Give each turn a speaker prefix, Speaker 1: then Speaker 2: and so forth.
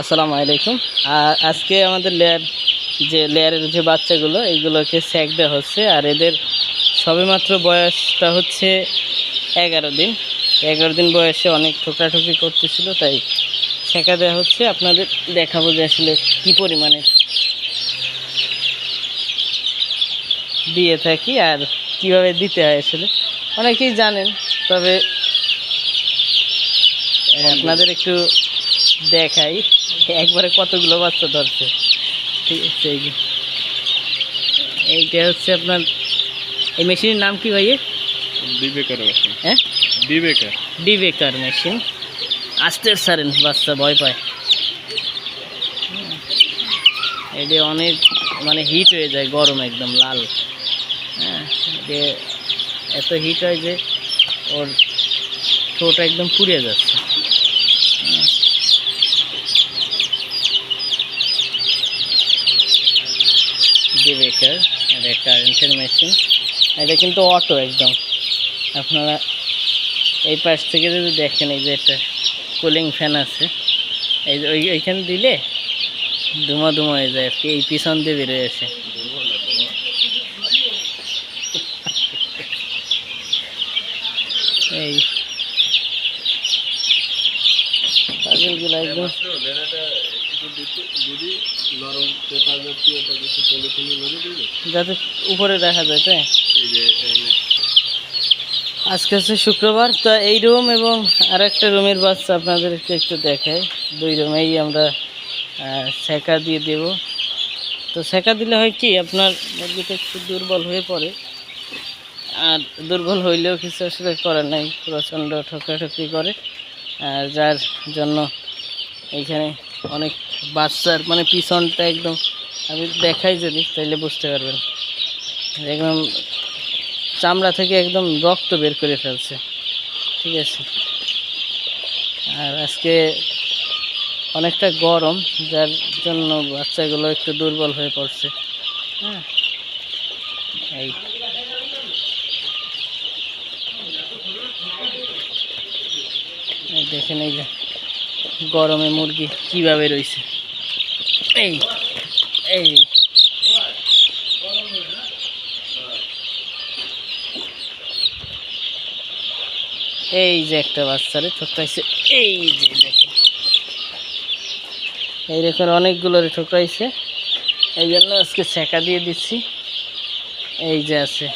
Speaker 1: আসসালামু আলাইকুম। আর আজকে আমাদের লেয়ার যে লেয়ারের যে বাচ্চাগুলো এইগুলোকে স্যাক দেওয়া হচ্ছে। আর এদের সবেমাত্র বয়সটা হচ্ছে এগারো দিন। এগারো দিন বয়সে অনেক ঠোকরাঠুকরি করতেছিল, তাই শেখা দেওয়া হচ্ছে। আপনাদের দেখাবো যে আসলে কী পরিমাণে দিয়ে থাকি আর কীভাবে দিতে হয় আসলে। অনেকেই জানেন, তবে আপনাদের একটু দেখাই। একবারে কতগুলো বাচ্চা ধরছে? ঠিক আছে এই যে। এইটা হচ্ছে আপনার এই মেশিনের নাম কি ভাইয়ে?
Speaker 2: বিবেকের মেশিন।
Speaker 1: হ্যাঁ?
Speaker 2: বিবেকের।
Speaker 1: ডিবেকার মেশিন। আসতে সারেন বাচ্চা ভয় পায়। এটা অনেক মানে হিট হয়ে যায় গরম একদম লাল। হ্যাঁ এটা এত হিট হয় যে ওর ঠোঁট একদম পুড়ে যাচ্ছে। ডিবেকার এটা কারেন্টের মেশিন এটা কিন্তু অটো একদম। আপনারা এই পাশ থেকে যদি দেখেন, এই যে একটা কুলিং ফ্যান আছে, এই যে ওই, ওইখানে দিলে ধুমা ধুমা হয়ে যায় আর কি এই পিছন দিয়ে বেরোয় আসে এই। পাখিগুলো একদম
Speaker 2: নরম পেপার জাতীয় ওটা কিছু পলিথিনে ভরে দিলে?
Speaker 1: যাতে উপরে দেখা যায় তাই?
Speaker 2: এই যে
Speaker 1: আজকে হচ্ছে শুক্রবার তো এই রুম এবং আর একটা রুমের বাচ্চা আপনাদেরকে একটু দেখায় দুই রুমেই আমরা সেকা দিয়ে দেব। তো সেকা দিলে হয় কি আপনার মুরগিটা একটু দুর্বল হয়ে পড়ে। আর দুর্বল হইলেও কিছু আসলে করার নাই প্রচণ্ড ঠকাঠকি করে। আর যার জন্য এইখানে অনেক বাচ্চার মানে পিছনটা একদম আমি দেখাই যদি, তাইলে বুঝতে পারবেন। একদম চামড়া থেকে একদম রক্ত বের করে ফেলছে। ঠিক আছে? আর আজকে অনেকটা গরম, যার জন্য বাচ্চাগুলো একটু দুর্বল হয়ে পড়ছে। হ্যাঁ। এই। দেখেন, এই যে। গরমে মুরগি কীভাবে রয়েছে এই এই। এই যে একটা বাচ্চারে ঠকাইছে এই যে দেখেন। এইরকম অনেকগুলোরে ঠকাইছে এই জন্য আজকে সেকা দিয়ে দিচ্ছি। এই যে আছে।